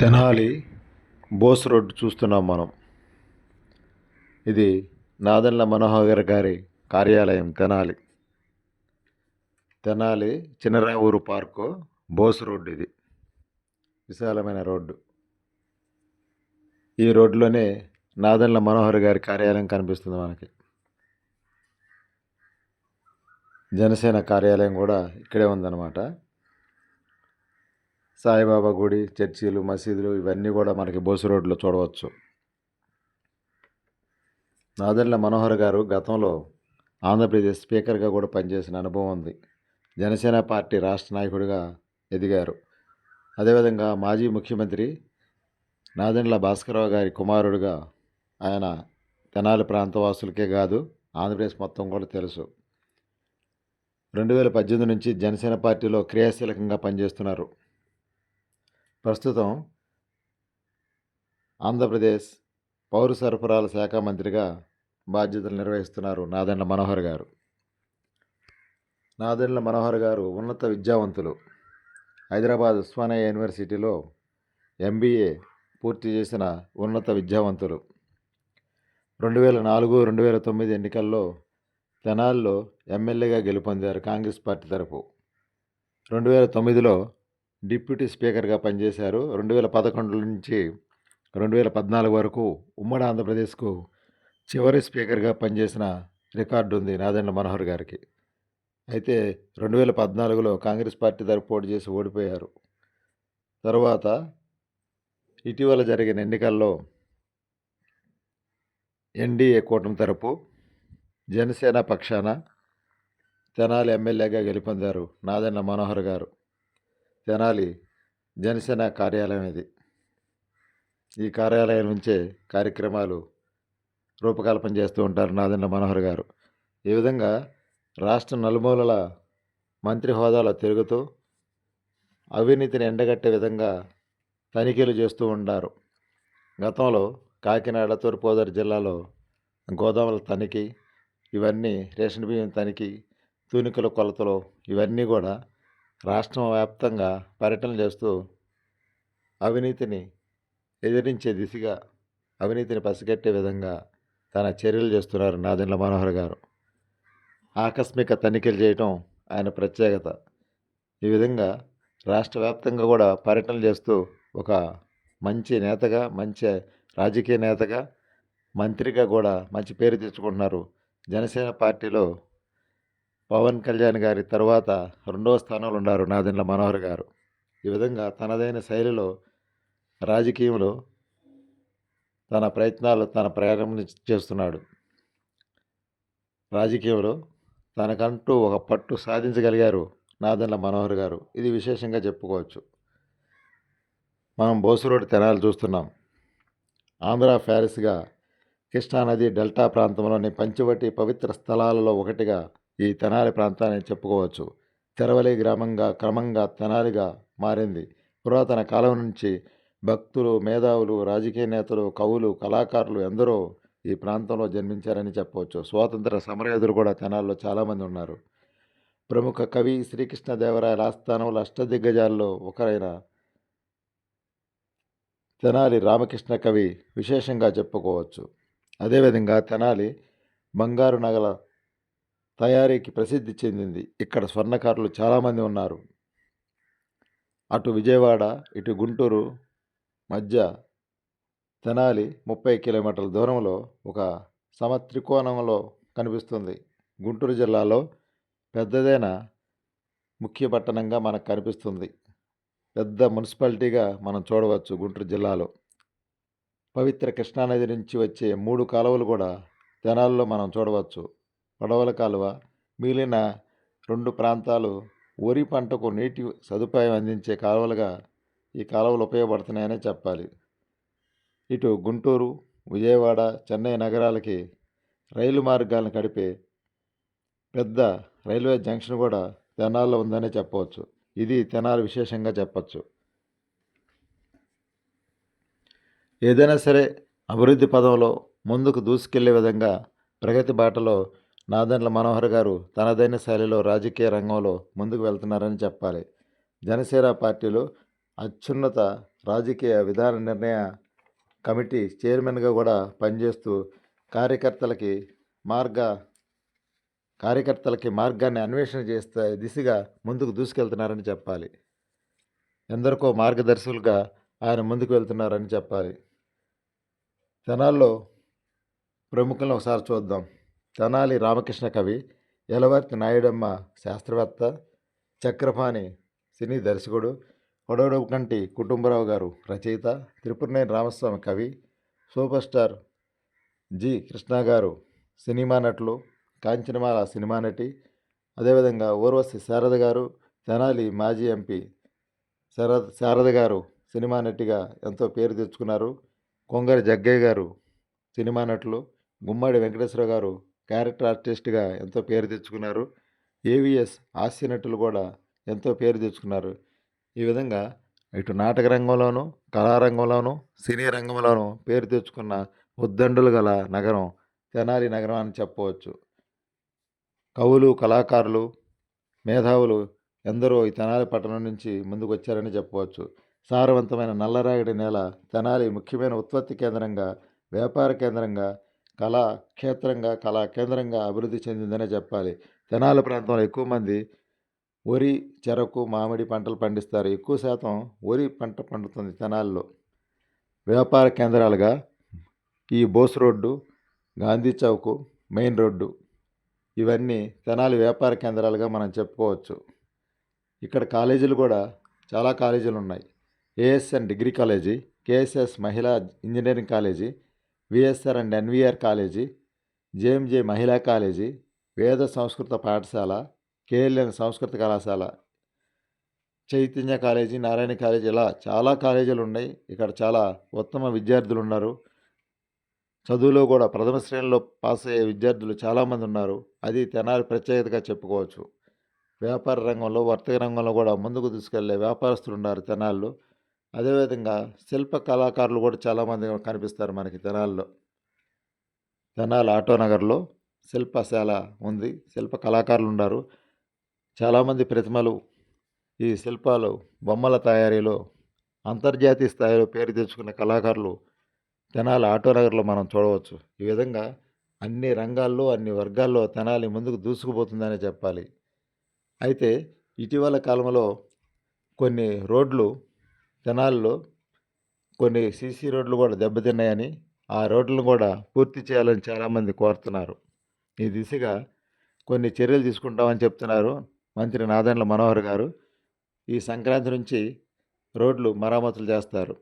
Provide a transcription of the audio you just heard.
Tenali Bose road చూస్తున్నాం మనం. ఇది నాదెండ్ల మనోహర్ గారి కార్యాలయం తెనాలి. తెనాలి చిన్నరావూరు పార్కు బోస్ రోడ్డు ఇది. విశాలమైన రోడ్డు. ఈ రోడ్లోనే నాదెండ్ల మనోహర్ గారి కార్యాలయం కనిపిస్తుంది మనకి. జనసేన కార్యాలయం కూడా ఇక్కడే ఉందన్నమాట. సాయిబాబా గుడి చర్చీలు మసీదులు ఇవన్నీ కూడా మనకి బోసు రోడ్లో చూడవచ్చు. నాదెండ్ల మనోహర్ గారు గతంలో ఆంధ్రప్రదేశ్ స్పీకర్గా కూడా పనిచేసిన అనుభవం ఉంది. జనసేన పార్టీ రాష్ట్ర నాయకుడిగా ఎదిగారు. అదేవిధంగా మాజీ ముఖ్యమంత్రి నాదెండ్ల భాస్కరరావు గారి కుమారుడుగా ఆయన తెనాలి ప్రాంతవాసులకే కాదు ఆంధ్రప్రదేశ్ మొత్తం కూడా తెలుసు. రెండు వేల పద్దెనిమిది నుంచి జనసేన పార్టీలో క్రియాశీలకంగా పనిచేస్తున్నారు. ప్రస్తుతం ఆంధ్రప్రదేశ్ పౌర సరఫరాల శాఖ మంత్రిగా బాధ్యతలు నిర్వహిస్తున్నారు నాదెండ్ల మనోహర్ గారు. నాదెండ్ల మనోహర్ గారు ఉన్నత విద్యావంతులు. హైదరాబాద్ ఉస్మానియా యూనివర్సిటీలో ఎంబీఏ పూర్తి చేసిన ఉన్నత విద్యావంతులు. రెండు వేల నాలుగు రెండు వేల తొమ్మిది ఎన్నికల్లో తెనాల్లో ఎమ్మెల్యేగా గెలుపొందారు కాంగ్రెస్ పార్టీ తరపు. రెండు వేల తొమ్మిదిలో డిప్యూటీ స్పీకర్గా పనిచేశారు. రెండు వేల పదకొండు నుంచి రెండు వేల పద్నాలుగు వరకు ఉమ్మడి ఆంధ్రప్రదేశ్కు చివరి స్పీకర్గా పనిచేసిన రికార్డు ఉంది నాదెండ్ల మనోహర్ గారికి. అయితే రెండు వేల పద్నాలుగులో కాంగ్రెస్ పార్టీ తరపు పోటీ చేసి ఓడిపోయారు. తర్వాత ఇటీవల జరిగిన ఎన్నికల్లో ఎన్డీఏ కూటమి తరపు జనసేన పక్షాన తెనాలి ఎమ్మెల్యేగా గెలుపొందారు నాదెండ్ల మనోహర్ గారు. తెనాలి జనసేన కార్యాలయం ఇది. ఈ కార్యాలయం నుంచే కార్యక్రమాలు రూపకల్పన చేస్తూ ఉంటారు నాదెండ్ల మనోహర్ గారు. ఈ విధంగా రాష్ట్ర నలుమూలల మంత్రి హోదాలో తిరుగుతూ అవినీతిని ఎండగట్టే విధంగా తనిఖీలు చేస్తూ ఉంటారు గతంలో కాకినాడ తూర్పుగోదావరి జిల్లాలో గోదాముల తనిఖీ ఇవన్నీ రేషన్ బియ్యం తనిఖీ తూనికల కొలతలు ఇవన్నీ కూడా రాష్ట్రం వ్యాప్తంగా పర్యటన చేస్తూ అవినీతిని ఎదిరించే దిశగా అవినీతిని పసిగట్టే విధంగా తన చర్యలు చేస్తున్నారు నాదెండ్ల మనోహర్ గారు. ఆకస్మిక తనిఖీలు చేయటం ఆయన ప్రత్యేకత. ఈ విధంగా రాష్ట్ర వ్యాప్తంగా కూడా పర్యటనలు చేస్తూ ఒక మంచి నేతగా మంచి రాజకీయ నేతగా మంత్రిగా కూడా మంచి పేరు తెచ్చుకుంటున్నారు జనసేన పార్టీలో పవన్ కళ్యాణ్ గారి తర్వాత రెండవ స్థానంలో ఉన్నారు నాదెండ్ల మనోహర్ గారు. ఈ విధంగా తనదైన శైలిలో రాజకీయంలో తన ప్రయత్నాలు తన ప్రయాణం చేస్తున్నాడు. రాజకీయంలో తనకంటూ ఒక పట్టు సాధించగలిగారు నాదెండ్ల మనోహర్ గారు. ఇది విశేషంగా చెప్పుకోవచ్చు. మనం బోసురోడ్ తెనాలి చూస్తున్నాం. ఆంధ్ర ప్యారిస్గా కృష్ణానది డెల్టా ప్రాంతంలోని పంచవటి పవిత్ర స్థలాలలో ఒకటిగా ఈ తెనాలి ప్రాంతాన్ని చెప్పుకోవచ్చు. తెరవలి గ్రామంగా క్రమంగా తెనాలిగా మారింది. పురాతన కాలం నుంచి భక్తులు మేధావులు రాజకీయ నేతలు కవులు కళాకారులు ఎందరో ఈ ప్రాంతంలో జన్మించారని చెప్పవచ్చు. స్వాతంత్ర సమరయోధులు కూడా తెనాల్లో చాలామంది ఉన్నారు. ప్రముఖ కవి శ్రీకృష్ణదేవరాయల ఆస్థానంలో అష్టదిగ్గజాల్లో ఒకరైన తెనాలి రామకృష్ణ కవి విశేషంగా చెప్పుకోవచ్చు. అదేవిధంగా తెనాలి బంగారు నగల తయారీకి ప్రసిద్ధి చెందింది. ఇక్కడ స్వర్ణకారులు చాలామంది ఉన్నారు. అటు విజయవాడ ఇటు గుంటూరు మధ్య తెనాలి ముప్పై కిలోమీటర్ల దూరంలో ఒక సమత్రికోణంలో కనిపిస్తుంది. గుంటూరు జిల్లాలో పెద్దదైన ముఖ్య పట్టణంగా మనకు కనిపిస్తుంది. పెద్ద మున్సిపాలిటీగా మనం చూడవచ్చు గుంటూరు జిల్లాలో. పవిత్ర కృష్ణానది నుంచి వచ్చే మూడు కాలువలు కూడా తెనాల్లో మనం చూడవచ్చు. పడవల కాలువ మిగిలిన రెండు ప్రాంతాలు వరి పంటకు నీటి సదుపాయం అందించే కాలువలుగా ఈ కాలువలు ఉపయోగపడుతున్నాయనే చెప్పాలి. ఇటు గుంటూరు విజయవాడ చెన్నై నగరాలకి రైలు మార్గాలను కడిపే పెద్ద రైల్వే జంక్షన్ కూడా తెనాల్లో ఉందనే చెప్పవచ్చు. ఇది తెనాలు విశేషంగా చెప్పచ్చు. ఏదైనా సరే అభివృద్ధి పదంలో ముందుకు దూసుకెళ్ళే విధంగా ప్రగతి బాటలో నాదెండ్ల మనోహర్ గారు తనదైన శైలిలో రాజకీయ రంగంలో ముందుకు వెళ్తున్నారని చెప్పాలి. జనసేన పార్టీలో అత్యున్నత రాజకీయ విధాన నిర్ణయ కమిటీ చైర్మన్గా కూడా పనిచేస్తూ కార్యకర్తలకి మార్గ కార్యకర్తలకి మార్గాన్ని అన్వేషణ చేస్తే దిశగా ముందుకు దూసుకెళ్తున్నారని చెప్పాలి. ఎందరికో మార్గదర్శకులుగా ఆయన ముందుకు వెళ్తున్నారని చెప్పాలి. జనాల్లో ప్రముఖులను ఒకసారి చూద్దాం. తెనాలి రామకృష్ణ కవి ఎలవర్తి నాయుడమ్మ శాస్త్రవేత్త చక్రపాణి సినీ దర్శకుడు కొడవడపు కంటి కుటుంబరావు గారు రచయిత త్రిపురనేని రామస్వామి కవి సూపర్ స్టార్ జి. కృష్ణ గారు సినిమా నటులు కాంచనమాల సినిమా నటి అదేవిధంగా ఊర్వశి శారద గారు తెనాలి మాజీ ఎంపీ శారద శారద గారు సినిమా నటిగా ఎంతో పేరు తెచ్చుకున్నారు. కొంగరి జగ్గయ్య గారు సినిమా నటులు గుమ్మడి వెంకటేశ్వర గారు క్యారెక్టర్ ఆర్టిస్ట్గా ఎంతో పేరు తెచ్చుకున్నారు. ఏవిఎస్ హాస్య నటులు కూడా ఎంతో పేరు తెచ్చుకున్నారు. ఈ విధంగా ఇటు నాటక రంగంలోనూ కళారంగంలోనూ సినీ రంగంలోనూ పేరు తెచ్చుకున్న ఉద్దండులు గల నగరం తెనాలి నగరం అని చెప్పవచ్చు. కవులు కళాకారులు మేధావులు ఎందరో ఈ తెనాలి పట్టణం నుంచి ముందుకు వచ్చారని చెప్పవచ్చు. సారవంతమైన నల్లరాగడి నేల తెనాలి ముఖ్యమైన ఉత్పత్తి కేంద్రంగా వ్యాపార కేంద్రంగా కళా క్షేత్రంగా కళా కేంద్రంగా అభివృద్ధి చెందిందనే చెప్పాలి. తెనాలి ప్రాంతంలో ఎక్కువ మంది వరి చెరకు మామిడి పంటలు పండిస్తారు. ఎక్కువ శాతం వరి పంట పండుతుంది తెనాలిలో. వ్యాపార కేంద్రాలుగా ఈ Bose road Gandhi Chowk main road ఇవన్నీ తెనాలి వ్యాపార కేంద్రాలుగా మనం చెప్పుకోవచ్చు. ఇక్కడ కాలేజీలు కూడా చాలా కాలేజీలు ఉన్నాయి. ASN degree college KSS Mahila engineering college VSR and NVR college JMJ Mahila college వేద సంస్కృత పాఠశాల కేఎల్ఎన్ సంస్కృత కళాశాల చైతన్య కాలేజీ నారాయణ కాలేజీ ఇలా చాలా కాలేజీలు ఉన్నాయి. ఇక్కడ చాలా ఉత్తమ విద్యార్థులు ఉన్నారు. చదువులో కూడా ప్రథమ శ్రేణిలో పాస్ అయ్యే విద్యార్థులు చాలామంది ఉన్నారు. అది తెనాలి ప్రత్యేకతగా చెప్పుకోవచ్చు. వ్యాపార రంగంలో వర్తక రంగంలో కూడా ముందుకు తీసుకెళ్ళే వ్యాపారస్తులు ఉన్నారు తెనాల్లో. అదేవిధంగా శిల్ప కళాకారులు కూడా చాలామంది కనిపిస్తారు మనకి తెనాల్లో. తెనాలి ఆటో నగర్లో శిల్పశాల ఉంది. శిల్ప కళాకారులు ఉన్నారు. చాలామంది ప్రతిమలు ఈ శిల్పాలు బొమ్మల తయారీలో అంతర్జాతీయ స్థాయిలో పేరు తెచ్చుకున్న కళాకారులు తెనాలి ఆటో నగర్లో మనం చూడవచ్చు. ఈ విధంగా అన్ని రంగాల్లో అన్ని వర్గాల్లో తెనాలి ముందుకు దూసుకుపోతుందనే చెప్పాలి. అయితే ఇటీవల కాలంలో కొన్ని రోడ్లు జనాల్లో కొన్ని సీసీ రోడ్లు కూడా దెబ్బతిన్నాయని ఆ రోడ్లను కూడా పూర్తి చేయాలని చాలామంది కోరుతున్నారు. ఈ దిశగా కొన్ని చర్యలు తీసుకుంటామని చెప్తున్నారు మంత్రి నాదెండ్ల మనోహర్ గారు. ఈ సంక్రాంతి నుంచి రోడ్లు మరమ్మతులు చేస్తారు.